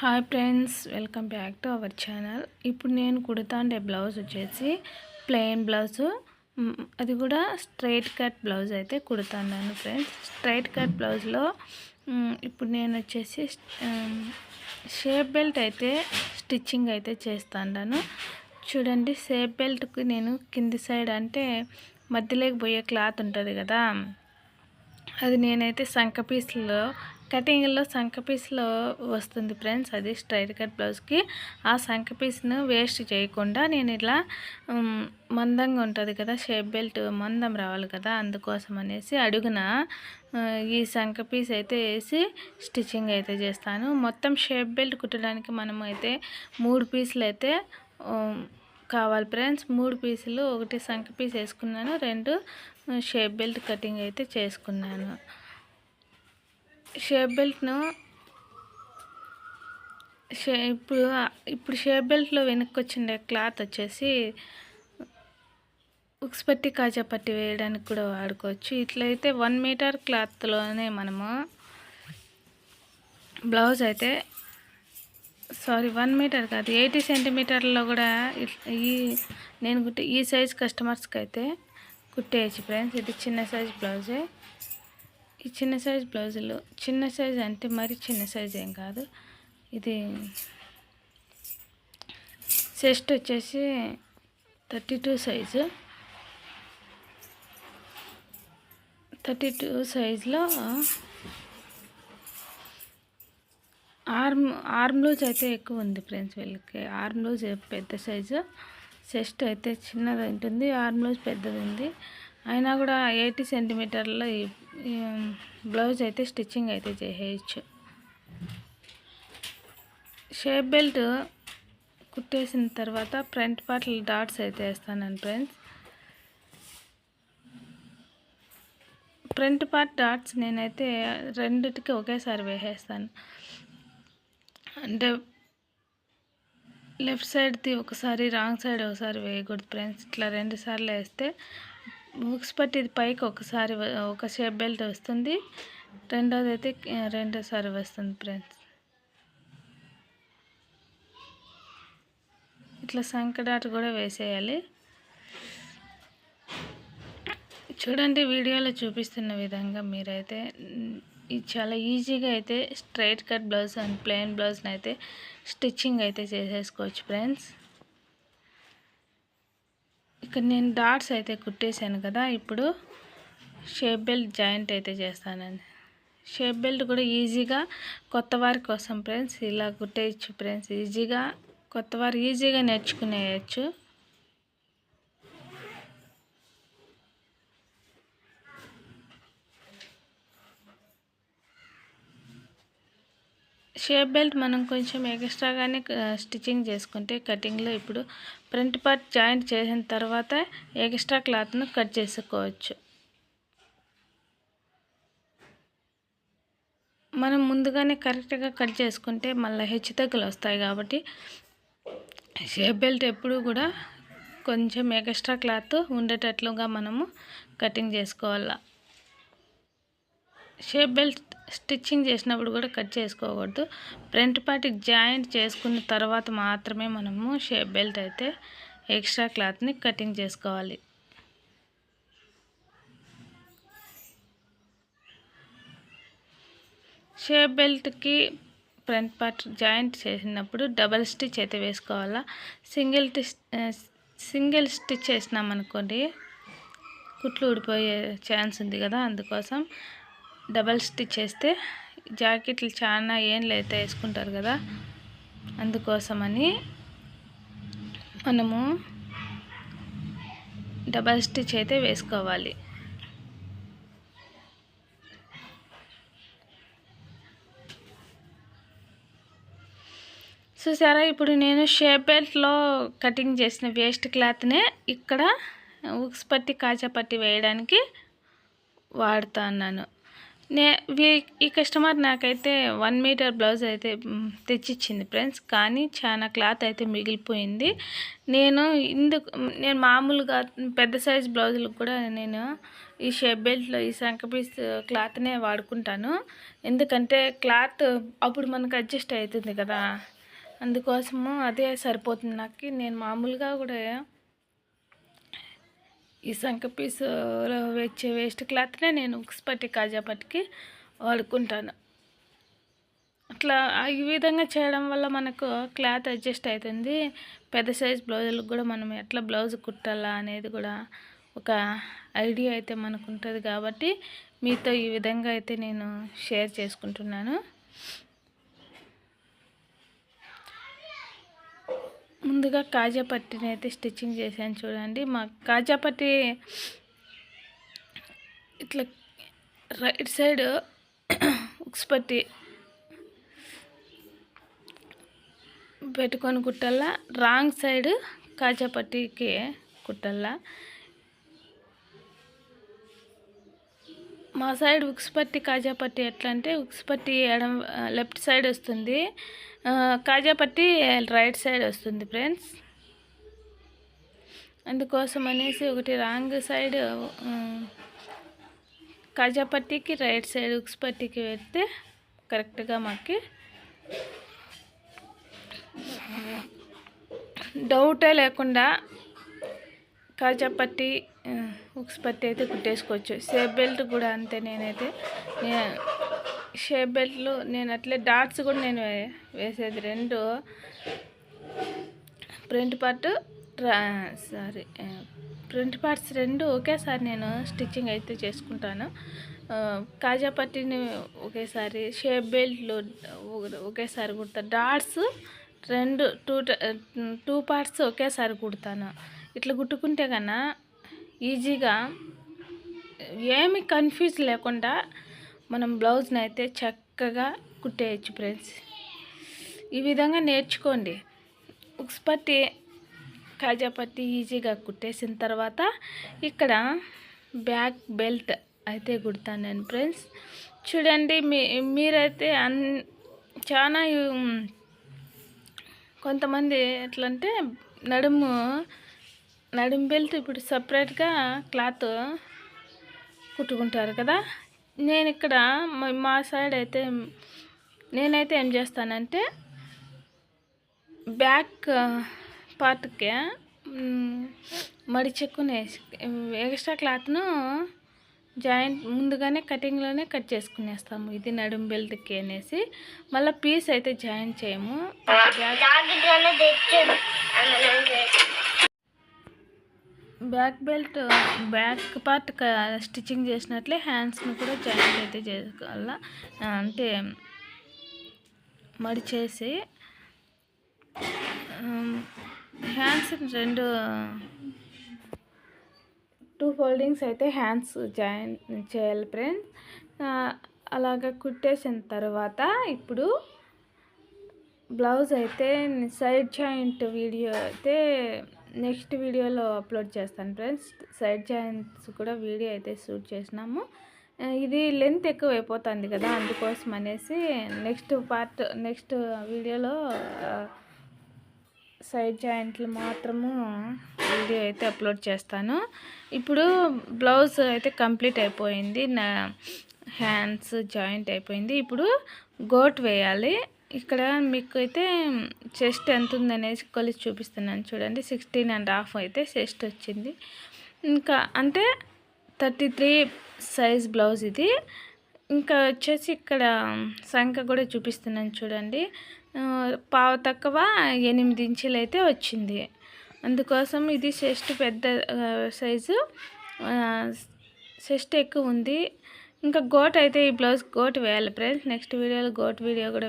Hi friends welcome back to our channel ఇప్పుడు నేను కుడతాండే బ్లౌజ్ వచ్చేసి ప్లెయిన్ బ్లౌజ్ అది కూడా స్ట్రైట్ కట్ బ్లౌజ్ అయితే కుడుతున్నాను ఫ్రెండ్స్ స్ట్రైట్ కట్ బ్లౌజ్లో ఇప్పుడు నేను వచ్చేసి షేప్ బెల్ట్ అయితే స్టిచ్చింగ్ అయితే చేస్తాను చూడండి షేప్ బెల్ట్కి నేను కింది సైడ్ అంటే మధ్యలోకి పోయే క్లాత్ ఉంటుంది కదా అది నేనైతే సంక పీస్లో కటింగ్లో సంక పీస్లో వస్తుంది ఫ్రెండ్స్. అది స్ట్రైట్ కట్ బ్లౌజ్కి. ఆ సంఖ పీస్ను వేస్ట్ చేయకుండా నేను ఇలా మందంగా ఉంటుంది కదా షేప్ బెల్ట్ మందం రావాలి కదా అందుకోసం అనేసి అడుగున ఈ సంక పీస్ అయితే వేసి స్టిచ్చింగ్ అయితే చేస్తాను. మొత్తం షేప్ బెల్ట్ కుట్టడానికి మనం అయితే మూడు పీసులు అయితే కావాలి ఫ్రెండ్స్. మూడు పీసులు ఒకటి శంఖ పీస్ వేసుకున్నాను రెండు షేప్ బెల్ట్ కటింగ్ అయితే చేసుకున్నాను. షేప్ బెల్ట్ను షే ఇప్పుడు ఇప్పుడు షేప్ బెల్ట్లో వెనక్కి వచ్చిండే క్లాత్ వచ్చేసి ఉక్స్ పట్టి కాజా పట్టి వేయడానికి కూడా వాడుకోవచ్చు. ఇట్లయితే వన్ మీటర్ క్లాత్లోనే మనము బ్లౌజ్ అయితే సారీ వన్ మీటర్ కాదు ఎయిటీ సెంటీమీటర్లో కూడా ఈ నేను కుట్టే ఈ సైజ్ కస్టమర్స్కి అయితే కుట్టేయచ్చు ఫ్రెండ్స్. ఇది చిన్న సైజ్ బ్లౌజే. ఈ చిన్న సైజ్ బ్లౌజులు చిన్న సైజ్ అంటే మరి చిన్న సైజ్ ఏం కాదు. ఇది చెస్ట్ వచ్చేసి thirty two size. Thirty two సైజులో ఆర్మ్ ఆర్మ్ లూజ్ అయితే ఎక్కువ ఉంది ఫ్రెండ్స్ వీళ్ళకి. ఆర్మ్ లూజ్ పెద్ద సైజు. చెస్ట్ అయితే చిన్నది ఉంటుంది ఆర్మ్ లూజ్ పెద్దది ఉంది. అయినా కూడా ఎయిటీ సెంటీమీటర్లో బ్లౌజ్ అయితే స్టిచ్చింగ్ అయితే చేయవచ్చు షేప్ బెల్ట్ కుట్టేసిన తర్వాత ఫ్రంట్ పార్ట్ డాట్స్ అయితే వేస్తాను ఫ్రెండ్స్. ఫ్రంట్ పార్ట్ డాట్స్ నేనైతే రెండిటికి ఒకేసారి వేసేస్తాను. అంటే లెఫ్ట్ సైడ్ది ఒకసారి రాంగ్ సైడ్ ఒకసారి వేయకూడదు ఫ్రెండ్స్. ఇట్లా రెండు సార్లు వేస్తే బుక్స్ పట్టి పైకి ఒకసారి ఒక షేప్ బెల్ట్ వస్తుంది. రెండోది అయితే రెండోసారి వస్తుంది ఫ్రెండ్స్. ఇట్లా సంకడాట కూడా వేసేయాలి. చూడండి వీడియోలో చూపిస్తున్న విధంగా మీరైతే చాలా ఈజీగా అయితే straight cut blouse and plain బ్లౌజ్ని అయితే స్టిచ్చింగ్ అయితే చేసేసుకోవచ్చు ఫ్రెండ్స్. ఇక్కడ నేను డాట్స్ అయితే కుట్టేశాను కదా ఇప్పుడు షేప్ బెల్ట్ జాయింట్ అయితే చేస్తానండి. షేప్ బెల్ట్ కూడా ఈజీగా కొత్త వారి కోసం ఫ్రెండ్స్ ఇలా కుట్టేయచ్చు ఫ్రెండ్స్ ఈజీగా కొత్త వారు ఈజీగా నేర్చుకునేయచ్చు. షేప్ బెల్ట్ మనం కొంచెం ఎక్స్ట్రాగానే స్టిచ్చింగ్ చేసుకుంటే కటింగ్లో ఇప్పుడు ఫ్రంట్ పార్ట్ జాయింట్ చేసిన తర్వాత ఎక్స్ట్రా క్లాత్ను కట్ చేసుకోవచ్చు. మనం ముందుగానే కరెక్ట్గా కట్ చేసుకుంటే మళ్ళీ హెచ్చు తగ్గులు వస్తాయి కాబట్టి షేప్ బెల్ట్ ఎప్పుడు కూడా కొంచెం ఎక్స్ట్రా క్లాత్ ఉండేటట్లుగా మనము కటింగ్ చేసుకోవాలా. షేప్ బెల్ట్ స్టిచ్చింగ్ చేసినప్పుడు కూడా కట్ చేసుకోకూడదు. ఫ్రంట్ పార్ట్ జాయింట్ చేసుకున్న తర్వాత మాత్రమే మనము షేప్ బెల్ట్ అయితే ఎక్స్ట్రా క్లాత్ని కటింగ్ చేసుకోవాలి. షేప్ బెల్ట్కి ఫ్రంట్ పార్ట్ జాయింట్ చేసినప్పుడు డబల్ స్టిచ్ అయితే వేసుకోవాలా. సింగిల్ సింగిల్ స్టిచ్ వేసినామనుకోండి కుట్లు ఊడిపోయే ఛాన్స్ ఉంది కదా అందుకోసం డబల్ స్టిచ్ చేస్తే జాకెట్లు చాలా ఏళ్ళు అయితే వేసుకుంటారు కదా అందుకోసమని మనము డబల్ స్టిచ్ అయితే వేసుకోవాలి. చూసారా? ఇప్పుడు నేను షేప్ బెల్ట్లో కటింగ్ చేసిన వేస్ట్ క్లాత్నే ఇక్కడ ఉక్స్ పట్టి కాచా పట్టి వేయడానికి వాడుతున్నాను. నే ఈ కస్టమర్ నాకైతే వన్ మీటర్ బ్లౌజ్ అయితే తెచ్చిచ్చింది ఫ్రెండ్స్. కానీ చాలా క్లాత్ అయితే మిగిలిపోయింది. నేను ఇందుకు నేను మామూలుగా పెద్ద సైజ్ బ్లౌజులకు కూడా నేను ఈ షేప్ బెల్ట్లో ఈ శంఖ పీస్ క్లాత్నే వాడుకుంటాను. ఎందుకంటే క్లాత్ అప్పుడు మనకు అడ్జస్ట్ అవుతుంది కదా. అందుకోసము అదే సరిపోతుంది నాకు. నేను మామూలుగా కూడా ఈ సంక పీసులో వచ్చే వేస్ట్ క్లాత్నే నేను ఉక్స్ పట్టి కాజా పట్టికి వాడుకుంటాను. అట్లా ఈ విధంగా చేయడం వల్ల మనకు క్లాత్ అడ్జస్ట్ అవుతుంది పెద్ద సైజ్ బ్లౌజులకు కూడా మనం ఎట్లా బ్లౌజ్ కుట్టాలా అనేది కూడా ఒక ఐడియా అయితే మనకు ఉంటుంది కాబట్టి మీతో ఈ విధంగా అయితే నేను షేర్ చేసుకుంటున్నాను. ముందుగా కాజా పట్టీని అయితే స్టిచ్చింగ్ చేశాను చూడండి. మా కాజా పట్టీ ఇట్లా రైట్ సైడ్ ఉక్స్ పట్టి పెట్టుకొని కుట్టల్లా రాంగ్ సైడ్ కాజా పట్టీకి కుట్టల్లా. మా సైడ్ ఉక్స్ పట్టి కాజా పట్టి ఎట్లా అంటే ఉక్స్ పట్టి ఎడం లెఫ్ట్ సైడ్ వస్తుంది. కాజా పట్టి రైట్ సైడ్ వస్తుంది ఫ్రెండ్స్. అందుకోసం అనేసి ఒకటి రాంగ్ సైడ్ కాజా పట్టికి రైట్ సైడ్ ఉక్స్ పట్టికి పెడితే కరెక్ట్గా మాకు డౌటే లేకుండా కాజా పట్టి ఉక్స్ పట్టి అయితే కుట్టేసుకోవచ్చు. షేప్ బెల్ట్ కూడా అంతే నేనైతే. షేప్ బెల్ట్లు నేను అట్లే డాట్స్ కూడా నేను వేసేది రెండు. Print part sorry print parts రెండు ఒకేసారి నేను స్టిచ్చింగ్ అయితే చేసుకుంటాను. కాజా పట్టిని ఒకేసారి షేప్ బెల్ట్లు ఒకేసారి కుడతాను డాట్స్ రెండు టూ టూ పార్ట్స్ ఒకేసారి కుడతాను. ఇట్లా కుట్టుకుంటే కన్నా ఈజీగా ఏమి కన్ఫ్యూజ్ లేకుండా మనం బ్లౌజ్ని అయితే చక్కగా కుట్టేయచ్చు ఫ్రెండ్స్. ఈ విధంగా నేర్చుకోండి. ఉక్స్ పట్టి కాజా పట్టి ఈజీగా కుట్టేసిన తర్వాత ఇక్కడ బ్యాక్ బెల్ట్ అయితే కుడతాను నేను ఫ్రెండ్స్. చూడండి మీ మీరైతే అన్ చాలా కొంతమంది ఎట్లంటే నడుము నడుం బెల్ట్ ఇప్పుడు సపరేట్గా క్లాత్ కుట్టుకుంటారు కదా. నేను ఇక్కడ మా సైడ్ అయితే నేనైతే ఏం చేస్తానంటే బ్యాక్ పార్ట్కి మడిచెక్కుని ఎక్స్ట్రా క్లాత్ను జాయింట్ ముందుగానే కటింగ్లోనే కట్ చేసుకునేస్తాము. ఇది నడుం బెల్ట్కి అనేసి. మళ్ళీ పీస్ అయితే జాయిన్ చేయము. Back belt back part stitching చేసినట్లే హ్యాండ్స్ని కూడా జాయింట్ అయితే చేసుకోవాల అంటే మడిచేసి హ్యాండ్స్ రెండు టూ ఫోల్డింగ్స్ అయితే హ్యాండ్స్ జాయిన్ చేయాలి ఫ్రెండ్స్. అలాగ కుట్టేసిన తర్వాత ఇప్పుడు బ్లౌజ్ అయితే సైడ్ జాయింట్ వీడియో అయితే నెక్స్ట్ వీడియోలో అప్లోడ్ చేస్తాను ఫ్రెండ్స్. సైడ్ జాయింట్స్ కూడా వీడియో అయితే షూట్ చేసినాము. ఇది లెంత్ ఎక్కువ అయిపోతుంది కదా అందుకోసం అనేసి నెక్స్ట్ పార్ట్ నెక్స్ట్ వీడియోలో సైడ్ జాయింట్లు మాత్రము వీడియో అయితే అప్లోడ్ చేస్తాను. ఇప్పుడు బ్లౌజ్ అయితే కంప్లీట్ అయిపోయింది. నా హ్యాండ్స్ జాయింట్ అయిపోయింది. ఇప్పుడు గోట్ వేయాలి. ఇక్కడ మీకు అయితే చెస్ట్ ఎంత ఉందనేసి కొలిసి చూపిస్తున్నాను. చూడండి సిక్స్టీన్ అండ్ హాఫ్ అయితే చెస్ట్ వచ్చింది. ఇంకా అంటే థర్టీ త్రీ సైజ్ బ్లౌజ్ ఇది. ఇంకా వచ్చేసి ఇక్కడ సంఖ్య కూడా చూపిస్తున్నాను చూడండి. పావు తక్కువ ఎనిమిది ఇంచులు అయితే వచ్చింది. అందుకోసం ఇది చెస్ట్ పెద్ద సైజు చెస్ట్ ఎక్కువ ఉంది. ఇంకా గోట్ అయితే ఈ బ్లౌజ్ గోట్ వేయాలి ఫ్రెండ్స్. నెక్స్ట్ వీడియోలో గోట్ వీడియో కూడా